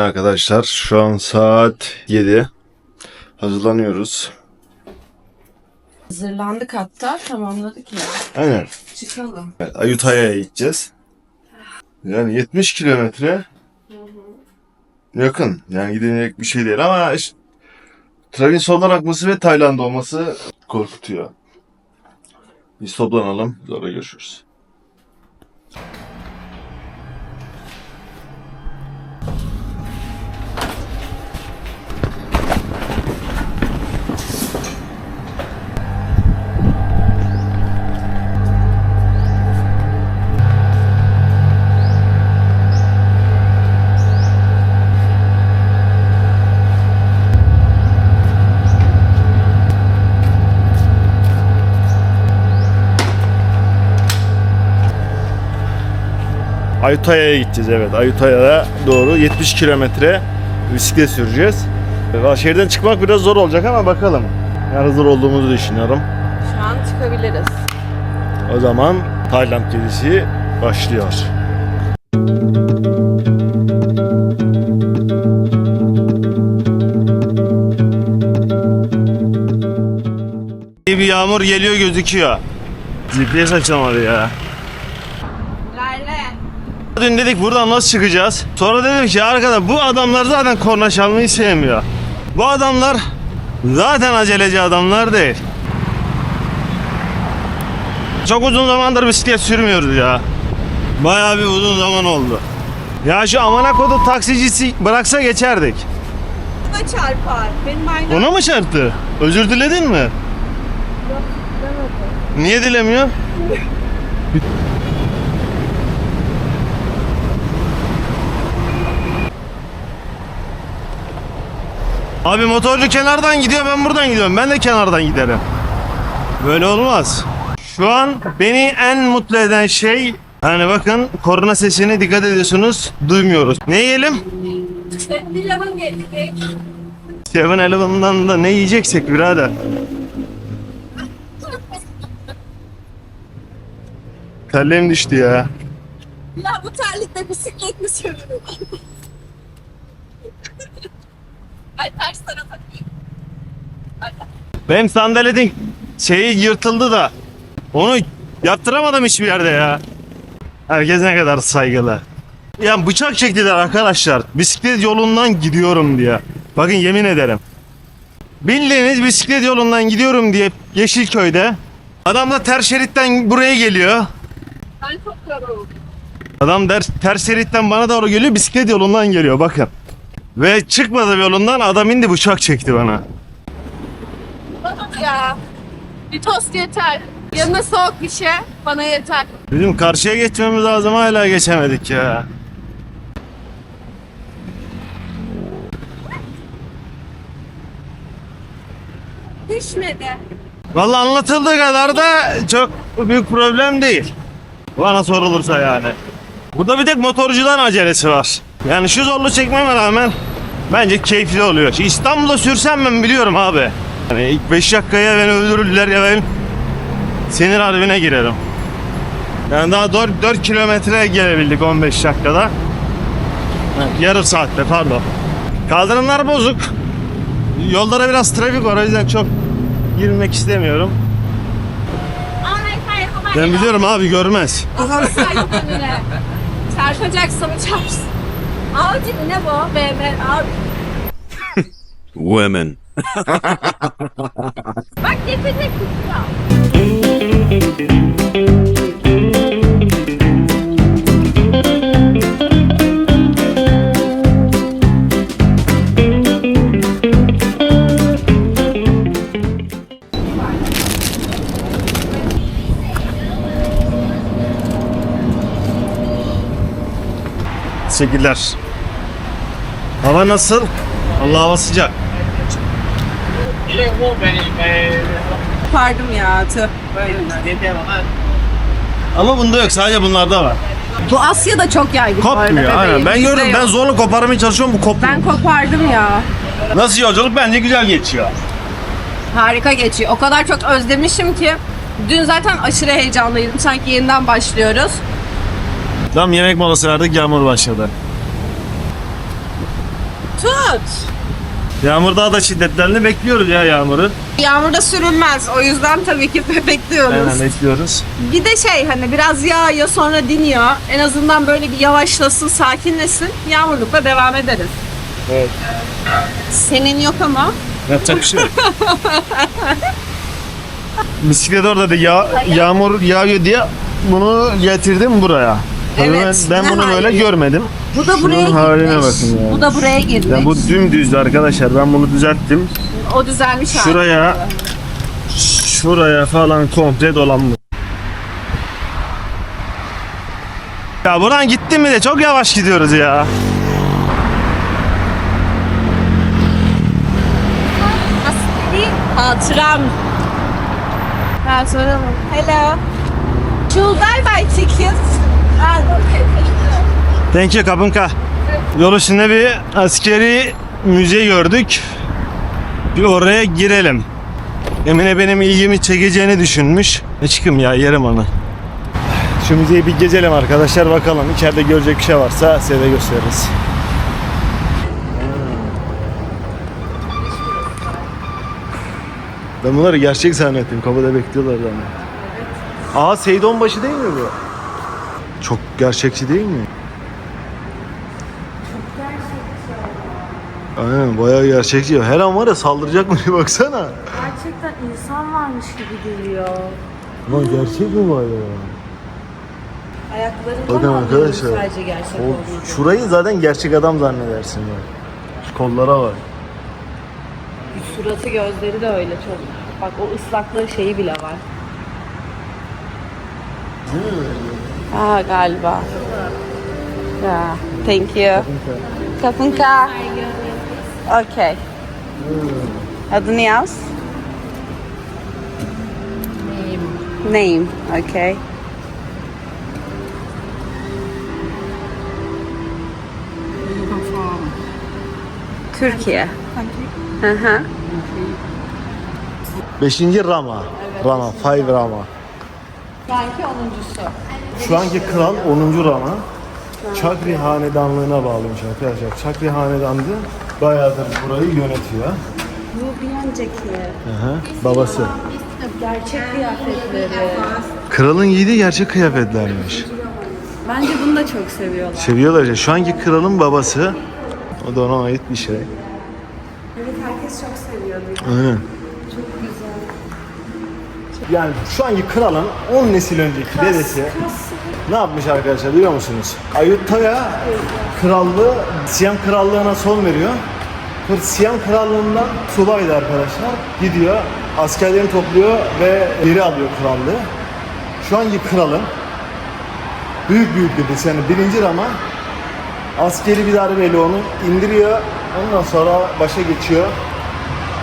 Arkadaşlar şu an saat 7. Hazırlanıyoruz. Hazırlandık hatta tamamladık ya. Aynen. Çıkalım. Evet, Ayutthaya'ya gideceğiz. Yani 70 kilometre yakın. Yani gidilecek bir şey değil ama işte, trafiğin soldan akması ve Tayland olması korkutuyor. Biz toplanalım. Sonra görüşürüz. Ayutthaya'ya gideceğiz evet. Ayutthaya'ya doğru 70 kilometre bisiklet süreceğiz. Şehirden çıkmak biraz zor olacak ama bakalım. Yani hazır olduğumuzu düşünüyorum. Şu an çıkabiliriz. O zaman Tayland gezisi başlıyor. İyi bir yağmur geliyor gözüküyor. GPS açılmadı ya. Dün dedik buradan nasıl çıkacağız? Sonra dedim ki arkada bu adamlar zaten korna çalmayı sevmiyor. Bu adamlar zaten aceleci adamlar değil. Çok uzun zamandır bisiklet sürmüyoruz ya. Bayağı bir uzun zaman oldu. Ya şu amına kodum taksicisi bıraksa geçerdik. Bu da çarpar. Benim aynı. Ona mı çarptı? Özür diledin mi? Niye dilemiyor? Abi motorcu kenardan gidiyor ben buradan gidiyorum. Ben de kenardan giderim. Böyle olmaz. Şu an beni en mutlu eden şey hani bakın korna sesine dikkat ediyorsunuz duymuyoruz. Ne yiyelim? Gelecek. 7-Eleven'dan da ne yiyeceksek birader. Terliğim düştü ya. Ya bu terlikle bisiklet mi sürüyorum? Ay ters tarafa. Benim sandaletin şeyi yırtıldı da onu yaptıramadım hiçbir yerde ya. Herkes ne kadar saygılı. Ya bıçak çektiler arkadaşlar. Bisiklet yolundan gidiyorum diye. Bakın yemin ederim. Bildiğiniz bisiklet yolundan gidiyorum diye Yeşilköy'de. Adam da ters şeritten buraya geliyor. Ben çok yoruldum. Adam der, ters şeritten bana doğru geliyor bisiklet yolundan geliyor bakın. Ve çıkmadı yolundan adam indi bıçak çekti bana. Ya. Bir tost yeter. Yanına soğuk bir şey bana yeter. Bizim karşıya geçmemiz lazım hala geçemedik ya. Düşmedi. Vallahi anlatıldığı kadar da çok büyük problem değil. Bana sorulursa yani. Burada bir tek motorcudan acelesi var. Yani şu zorlu çekmeme rağmen bence keyifli oluyor. İstanbul'da sürsem ben biliyorum abi. Yani ilk 5 dakikaya beni öldürürler ya ben sinir harbine girerim. Yani daha 4, 4 kilometre gelebildik 15 dakikada. Yarım saatte pardon. Kaldırımlar bozuk. Yollara biraz trafik var o yüzden çok girmek istemiyorum. Ben biliyorum abi görmez. Çarpacaksa mı çarpsın? Mi ne bu? BMW Audi. Women. Bak getirdik kutuya. Teşekkürler. Hava nasıl? Allah hava sıcak. Kopardım ya tüh. Ama bunda yok sadece bunlarda var. Bu Asya'da çok yaygın bu arada Kopmuyor bebeğim. aynen. Ben Bizde gördüm ben zorla koparmaya çalışıyorum bu kopmuyor. Ben kopardım ya. Nasıl yolculuk bence güzel geçiyor. Harika geçiyor. O kadar çok özlemişim ki. Dün zaten aşırı heyecanlıydım. Sanki yeniden başlıyoruz. Tam yemek molası verdik yağmur başladı. Tut. Yağmur daha da şiddetlerini bekliyoruz ya yağmuru. Yağmurda sürülmez. O yüzden tabii ki bekliyoruz. Aynen bekliyoruz. Bir de şey hani biraz yağıyor sonra diniyor. En azından böyle bir yavaşlasın, sakinlesin. Yağmurlukla devam ederiz. Evet. Senin yok ama. Yapacak bir şey yok. Bisiklet orada da ya, yağmur yağıyor diye bunu getirdim buraya. Tabii Evet, ben, ben bunu böyle hali? görmedim. Bu da Şunun buraya haline girmiş. bakın ya. Bu da buraya girmiş. Ya bu dümdüzdü arkadaşlar. Ben bunu düzelttim. O düzelmiş hali. Şuraya şuraya falan komple dolanmış. Ya buradan gittim mi de çok yavaş gidiyoruz ya. Askeri hatıram. Ha soralım. Hello. Should I buy tickets? Thank you Kabunka. Yol üstünde bir askeri müze gördük. Bir oraya girelim. Emine benim ilgimi çekeceğini düşünmüş. Ne çıkım ya yerim onu. Şu müzeyi bir gezelim arkadaşlar bakalım. İçeride görecek bir şey varsa size de gösteririz. Ben bunları gerçek zannettim. Kapıda bekliyorlar ama. Aa Seydonbaşı değil mi bu? Çok gerçekçi değil mi? Aynen bayağı gerçekçi. Her an var ya saldıracak mı diye baksana. Gerçekten insan varmış gibi geliyor. Lan gerçek mi var ya? Ayaklarından Bakın arkadaşlar. sadece gerçek O, olduğunu. şurayı zaten gerçek adam zannedersin ya. Şu kollara bak. Suratı gözleri de öyle çok. Bak o ıslaklığı şeyi bile var. Aa galiba. Ya, thank you. Kapunka. Okay. Adı ne yaz? Name. Name. Okay. Türkiye. Hı hı. Beşinci Rama. Rama. Five Rama. Sanki onuncusu. Şu anki kral 10. Rama. Çakri Hanedanlığına bağlıymış arkadaşlar. Çakri Hanedanlığı bayağıdır burayı yönetiyor. Bu bir önceki. Hı. Babası. Gerçek kıyafetleri. Kralın giydiği gerçek kıyafetlermiş. Bence bunu da çok seviyorlar. Seviyorlar ya. Şu anki kralın babası. O da ona ait bir şey. Evet herkes çok seviyor. Aynen. Yani şu anki kralın 10 nesil önceki dedesi ne yapmış arkadaşlar biliyor musunuz? Ayutthaya krallığı Siyam krallığına son veriyor. Siyam krallığından subaydı arkadaşlar. Gidiyor askerlerini topluyor ve geri alıyor krallığı. Şu anki kralın büyük büyük dedesi yani birinci Rama askeri bir darbeyle onu indiriyor. Ondan sonra başa geçiyor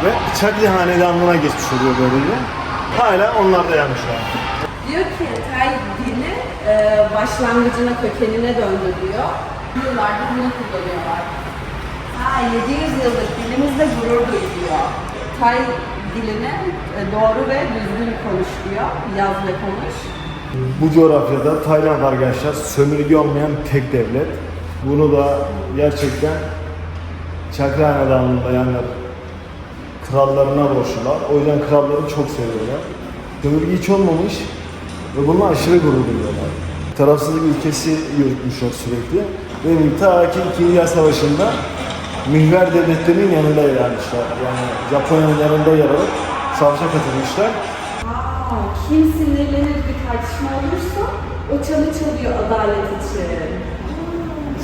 ve Çakli Hanedanlığı'na geçmiş oluyor böylece. Hala onlar da yanmışlar. Diyor ki Tay dili e, başlangıcına, kökenine döndü diyor. Yıllardır bunu kullanıyorlar. Ha 700 yıllık dilimizle gurur duyuyor. Tay dilini e, doğru ve düzgün konuş diyor. Yaz ve konuş. Bu coğrafyada Tayland arkadaşlar sömürge olmayan tek devlet. Bunu da gerçekten Çakra Hanedanlığı'nda dayanlar krallarına borçlular. O yüzden kralları çok seviyorlar. Sömürge hiç olmamış ve bununla aşırı gurur duyuyorlar. Tarafsızlık ülkesi yürütmüşler sürekli. Ve ta ki 2. Dünya Savaşı'nda mihver devletlerinin yanında yer almışlar. Yani Japonya'nın yanında yer alıp savaşa katılmışlar. Kim sinirlenir bir tartışma olursa o çalı çalıyor adalet için.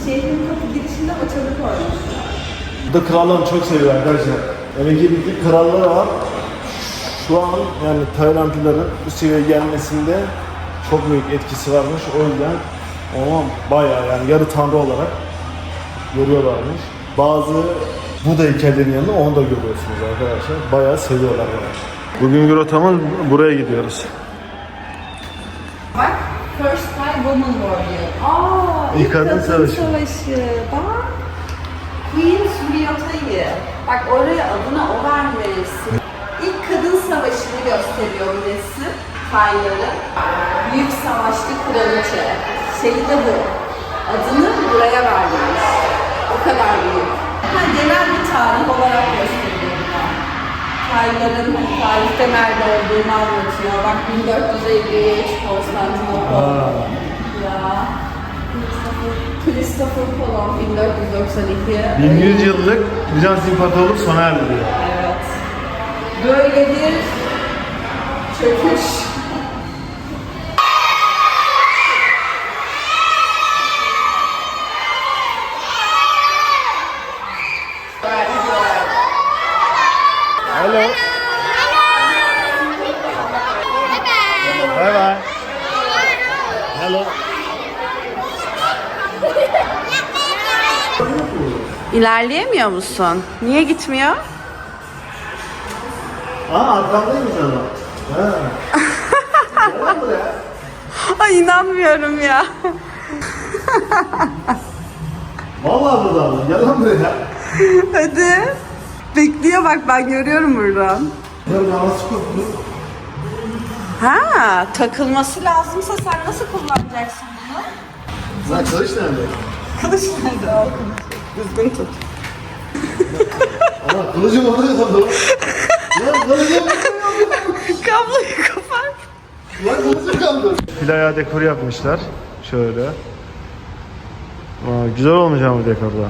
Şehrin kapı girişinde o çalı koymuşlar. Bu da krallarını çok seviyor arkadaşlar. Demek ki bir kralları var. Şu an yani Taylandlıların bu seviyeye gelmesinde çok büyük etkisi varmış. O yüzden onu bayağı yani yarı tanrı olarak görüyorlarmış. Bazı Buda heykellerinin yanında onu da görüyorsunuz arkadaşlar. Bayağı seviyorlar yani. Bugün rotamız buraya gidiyoruz. Bak First Thai Woman Warrior. Aa, İlk kadın savaşı. savaşı. Bak. Queen Suryota'yı. Bak oraya adına o vermesin. İlk kadın savaşını gösteriyor bu resim. Büyük savaşlı kraliçe. Şeyi de bu. Adını buraya vermemiş. O kadar büyük. Ha, genel bir tarih olarak gösteriyor. Kaynların hani tarihte nerede olduğunu anlatıyor. Bbak 1453 Konstantinopol. Christopher- Kolomb 1492. 1100 yıllık Bizans İmparatorluk sona erdi. Evet. Böyle bir çöküş. Hello. Bye bye. Hello. İlerleyemiyor musun? Niye gitmiyor? Aa arkamdaymış adam. Ha. Ay inanmıyorum ya. Vallahi burada mı? Gel lan buraya. Hadi. Bekliyor bak ben görüyorum buradan. Ya nasıl? Ha, takılması lazımsa sen nasıl kullanacaksın bunu? Lan kılıç nerede? Kılıç nerede? Düzgün tut. Ama kılıcım orada sandım. Lan kılıcım Kabloyu kopar. Lan kılıcım kaldı. Playa dekor yapmışlar. Şöyle. Aa, güzel olmuş ama dekorda.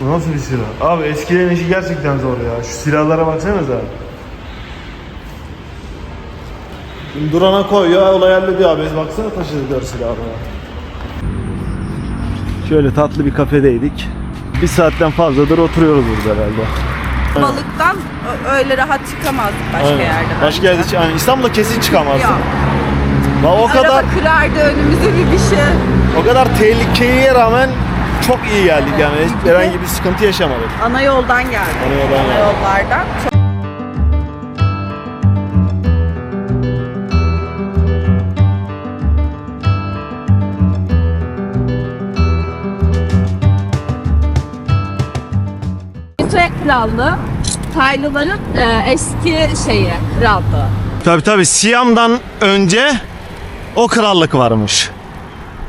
Bu nasıl bir silah? Abi eskilerin işi gerçekten zor ya. Şu silahlara baksanıza. Durana koy ya olay hallediyor abi. Baksana taşıdıkları silahı. Şöyle tatlı bir kafedeydik. Bir saatten fazladır oturuyoruz burada herhalde. Balıktan öyle rahat çıkamazdık başka Aynen. yerde. Başka bence. yerde yani İstanbul'da kesin çıkamazsın. Yok. Bak o kadar Araba kırardı önümüze bir bir şey. o kadar tehlikeye rağmen çok iyi geldik yani. Hiç herhangi bir sıkıntı yaşamadık. Ana yoldan geldik. Ana yoldan Ana yollardan. Çok- Krallığı Taylıların e, eski şeyi, krallığı. Tabi tabi Siyam'dan önce o krallık varmış.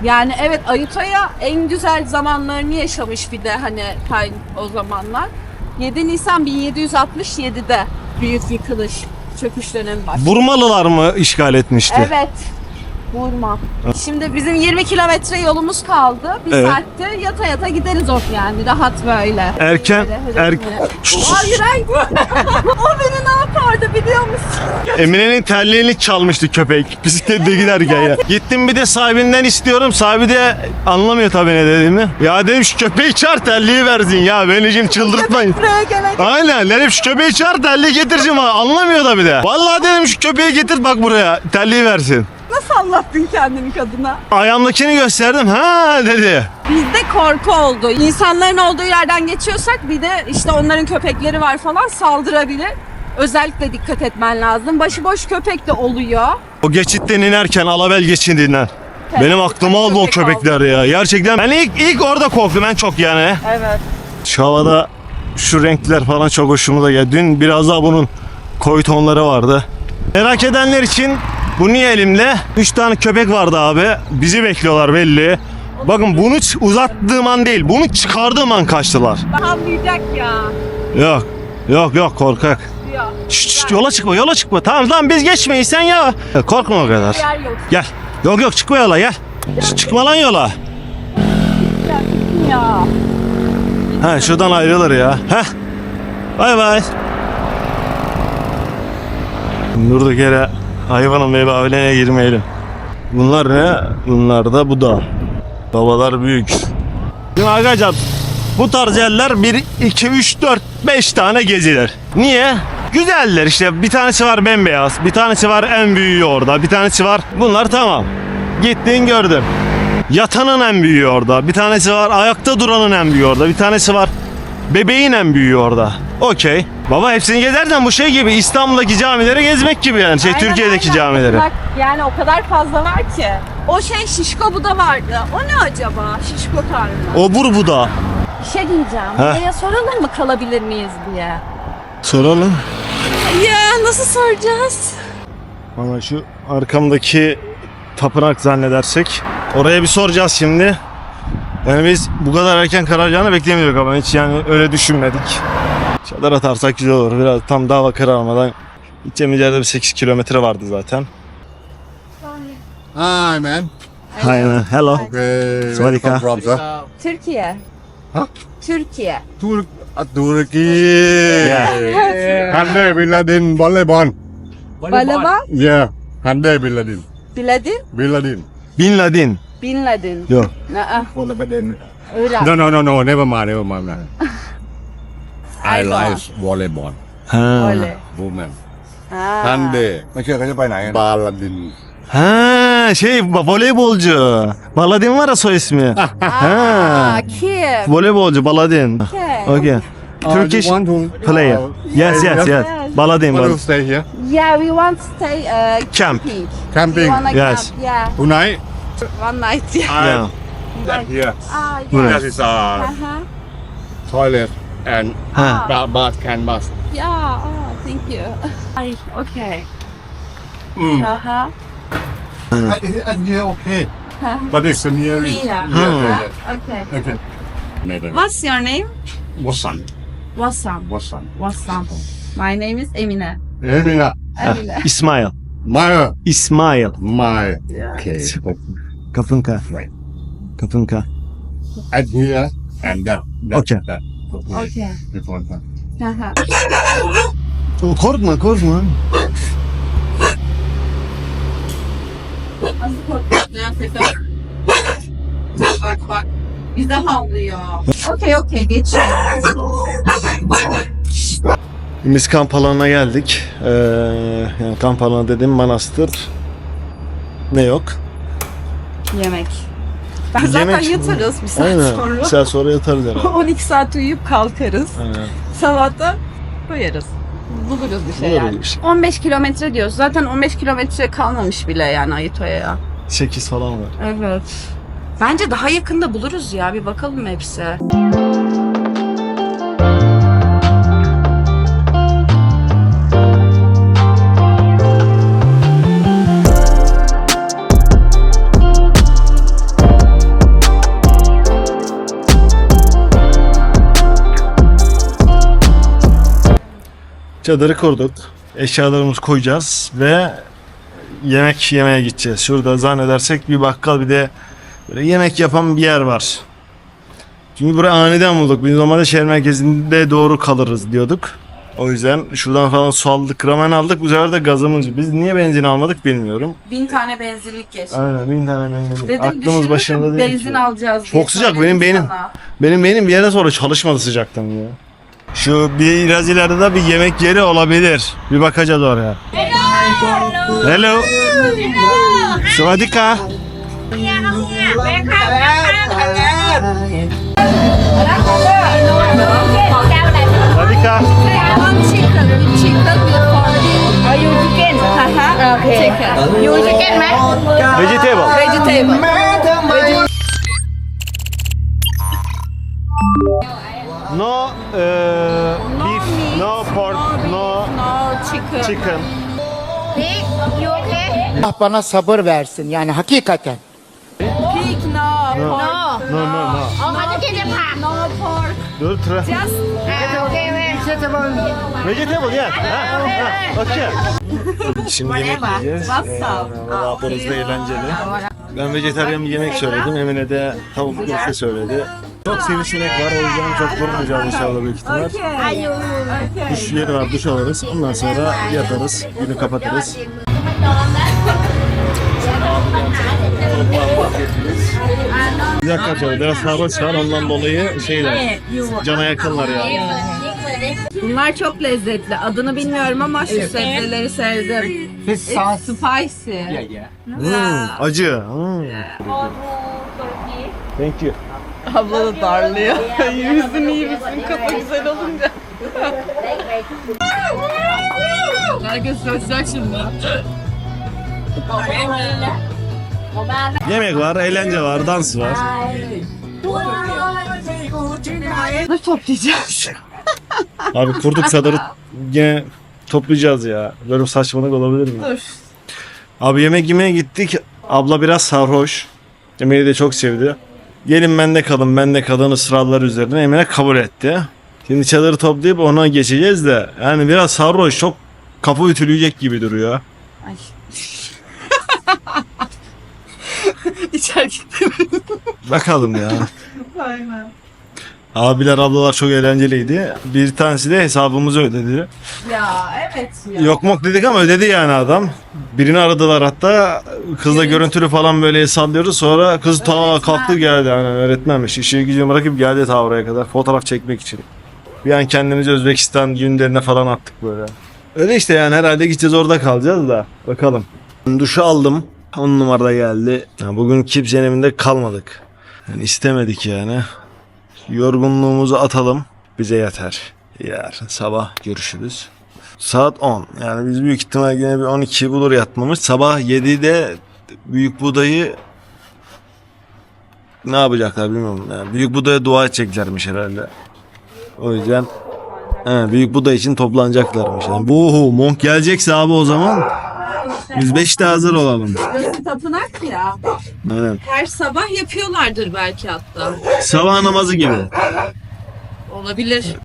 Yani evet Ayutthaya en güzel zamanlarını yaşamış bir de hani Tay o zamanlar. 7 Nisan 1767'de büyük yıkılış, çöküş dönemi başladı. Burmalılar mı işgal etmişti? Evet. Vurma. Şimdi bizim 20 kilometre yolumuz kaldı. Bir Evet. saatte yata yata gideriz o yani rahat böyle. Erken Böyle, er böyle. Hayır hayır. o beni ne yapardı biliyor musun? Emine'nin terliğini çalmıştı köpek bisiklette giderken ya. Gittim bir de sahibinden istiyorum. Sahibi de anlamıyor tabii ne dediğimi. Ya dedim şu köpeği çağır terliği versin ya. Beni şimdi çıldırtmayın. Buraya gelen Aynen dedim şu köpeği çağır terliği getireceğim ha. Anlamıyor da bir de. Vallahi dedim şu köpeği getir bak buraya terliği versin. Nasıl anlattın kendini kadına? Ayağımdakini gösterdim. Ha dedi. Bizde korku oldu. İnsanların olduğu yerden geçiyorsak bir de işte onların köpekleri var falan saldırabilir. Özellikle dikkat etmen lazım. Başıboş köpek de oluyor. O geçitten inerken alabel geçidinden. Benim aklıma aldı o Köpek köpekler ya. Gerçekten ben ilk ilk orada korktum en çok yani. Evet. Şu havada şu renkler falan çok hoşuma da geldi. Dün biraz daha bunun koyu tonları vardı. Merak edenler için bu niye elimde? 3 tane köpek vardı abi. Bizi bekliyorlar belli. Bakın bunu uzattığım an değil, bunu çıkardığım an kaçtılar. Anlayacak ya. Yok, yok yok korkak. Diyor. Şşt, şşt, yola çıkma, yola çıkma. Tamam lan biz geçmeyiz sen ya. Korkma o kadar. Yok. Gel. Yok yok çıkma yola gel. Şşt, Çıkma lan yola. Ya. Ha şuradan ayrılır ya. Heh. Bay bay. Durduk yere hayvanın mebaviline girmeyelim. Bunlar ne? Bunlar da bu da. Babalar büyük. Şimdi arkadaşlar bu tarz yerler 1, 2, 3, 4, 5 tane gezilir. Niye? Güzeller işte bir tanesi var bembeyaz, bir tanesi var en büyüğü orada, bir tanesi var bunlar tamam. Gittin gördüm. Yatanın en büyüğü orada, bir tanesi var ayakta duranın en büyüğü orada, bir tanesi var bebeğin en büyüğü orada. Okey. Baba hepsini gezersen bu şey gibi İstanbul'daki camileri gezmek gibi yani şey Aynen, Türkiye'deki aynen. camileri. Bak, yani o kadar fazla var ki. O şey şişko bu da vardı. O ne acaba? Şişko karnı. Obur bu da. Bir şey diyeceğim. Heh. Buraya soralım mı kalabilir miyiz diye. Soralım. Ya nasıl soracağız? Ama şu arkamdaki tapınak zannedersek. Oraya bir soracağız şimdi. Yani biz bu kadar erken kararacağını beklemiyorduk ama hiç yani öyle düşünmedik. Çadır atarsak güzel olur. Biraz tam daha bakır almadan. Gideceğimiz yerde bir 8 kilometre vardı zaten. Hi, man. Aynen. Hello. Okay. From, sir? Türkiye. Ha? Türkiye. Tur- Turkey. Yeah. Hande bin Laden volleyball. Balaba. Yeah. Hande bin Laden. Biladin. Bin Laden. Bin Laden. Bin Laden. Yok. Aa,คนละประเด็น Irak. No, no, no, no. Never mind, never mind. man. I I like volleyball. Ha. Öyle. Woman. Ha. Hande. ไม่เชื่อเขาจะไปไหนบาลาดิน Ha şey voleybolcu. Baladin var ya soy ismi. Aa, ha. Kiev. Voleybolcu Baladin. Kiev. Okay. Turkish Uh, you want to, player. uh, Yes yes yes. Baladin. Want to Baladin. stay here? Yeah, we want to stay uh, Camp. camping. Camping. We wanna Yes. camp. Yeah, Tonight? One night. Yeah. Yeah. Here. Ah, Right. yeah. That is uh, Uh-huh. toilet and Ha. ba- bath can bath. Yeah. Oh, thank you. Ay, okay. Mm. Uh-huh. And yeah, okay. But it's nearly. Yeah. Yeah, yeah, Okay. yeah. Okay. Maybe. What's your name? What's son? Wassam. What's son? Wassam. My name is Emine. Emina. Emine. İsmail. My. İsmail. My. Okay. Kapınka. Kapınka. And here and that. that Okay. That. Okay. This one. huh? Uh-huh. Korkma korkma. Nasıl korkuyorsun Sefer? Bak bak. Bize havlıyor. Okey okey geçiyorum. Biz kamp alanına geldik. Ee, yani kamp alanı dediğim manastır. Ne yok? Yemek. Ben zaten Yemek- yatarız bir saat Aynen. sonra. Bir saat sonra yatarız herhalde. 12 saat uyuyup kalkarız. Aynen. Sabahta koyarız. Buluruz bir şey Buluruz yani. bir şey. 15 kilometre diyoruz. Zaten 15 kilometre kalmamış bile yani Ayıtoya'ya. 8 falan var. Evet. Bence daha yakında buluruz ya. Bir bakalım hepsi. Çadırı kurduk. Eşyalarımızı koyacağız ve yemek yemeye gideceğiz. Şurada zannedersek bir bakkal bir de böyle yemek yapan bir yer var. Çünkü burayı aniden bulduk. Biz normalde şehir merkezinde doğru kalırız diyorduk. O yüzden şuradan falan su aldık, ramen aldık. Bu sefer de gazımız. Biz niye benzin almadık bilmiyorum. Bin tane benzinlik geçti. Aynen bin tane benzin. Dedim Aklımız başında değil. Benzin ki. alacağız Çok sıcak, benim beynim. sana. Benim benim bir yere sonra çalışmadı sıcaktan ya. Şu biraz ileride de bir yemek yeri olabilir. Bir bakacağız oraya. Hello. Hello. Savadika. Savadika. Okay. Chicken. You chicken. Vegetable. Vegetable. Vegetable no, uh, no beef, meat, no pork, no, beef, no, chicken. chicken. Ne? You? Allah bana sabır versin yani hakikaten. Pig no, no. pork no. No, no, no. Oh, hadi gece. No pork. Dur tra. Just uh, okay, wait. Vegetable. Vegetable, yeah. Ah, ha, ha, ah, okay. Şimdi yemek yiyeceğiz. Ee, Valla Apo'nuz da eğlenceli. Ben vejetaryen bir yemek söyledim. Emine de tavuk köfte söyledi. Çok sivrisinek var o yüzden çok durmayacağız inşallah büyük ihtimal. Duş yeri var, duş alırız. Ondan sonra yatarız, günü kapatırız. Bir dakika şöyle biraz sarhoş var ondan dolayı şeyler, cana yakınlar yani. Bunlar çok lezzetli. Adını bilmiyorum ama şu sebzeleri sevdim. It's spicy. Hmm, acı. Hmm. Thank you. Abla da darlıyor. Yüzün iyi misin? Kafa güzel olunca. Herkes şaşacak şimdi. Yemek var, eğlence var, dans var. Nasıl toplayacağız? Abi kurduk çadırı yine toplayacağız ya. Böyle saçmalık olabilir mi? Dur. Abi yemek yemeye gittik. Abla biraz sarhoş. Emel'i de çok sevdi. Gelin bende kalın, bende kalın ısrarlar üzerine Emine kabul etti. Şimdi çadırı toplayıp ona geçeceğiz de yani biraz sarhoş çok kafa ütüleyecek gibi duruyor. Ay. İçerken Bakalım ya. Aynen. Abiler ablalar çok eğlenceliydi. Bir tanesi de hesabımızı ödedi. Ya evet ya. Yok mok dedik ama ödedi yani adam. Birini aradılar hatta. Kızla Evet. görüntülü falan böyle sallıyoruz. Sonra kız ta Öğretmen. kalktı geldi. Yani öğretmenmiş. İşi gücünü bırakıp geldi ta oraya kadar. Fotoğraf çekmek için. Bir an kendimizi Özbekistan günlerine falan attık böyle. Öyle işte yani herhalde gideceğiz orada kalacağız da. Bakalım. Duşu aldım. 10 numarada geldi. Ya bugün kimsenin evinde kalmadık. Yani istemedik yani. Yorgunluğumuzu atalım. Bize yeter. Yarın sabah görüşürüz. Saat 10. Yani biz büyük ihtimal yine bir 12 bulur yatmamız. Sabah 7'de büyük budayı ne yapacaklar bilmiyorum. Yani büyük budaya dua edeceklermiş herhalde. O yüzden he, büyük buda için toplanacaklarmış. Yani. Bu monk gelecekse abi o zaman biz 5'te hazır olalım. Burası tapınak ya. Aynen. Her sabah yapıyorlardır belki hatta. Sabah namazı gibi. Olabilir.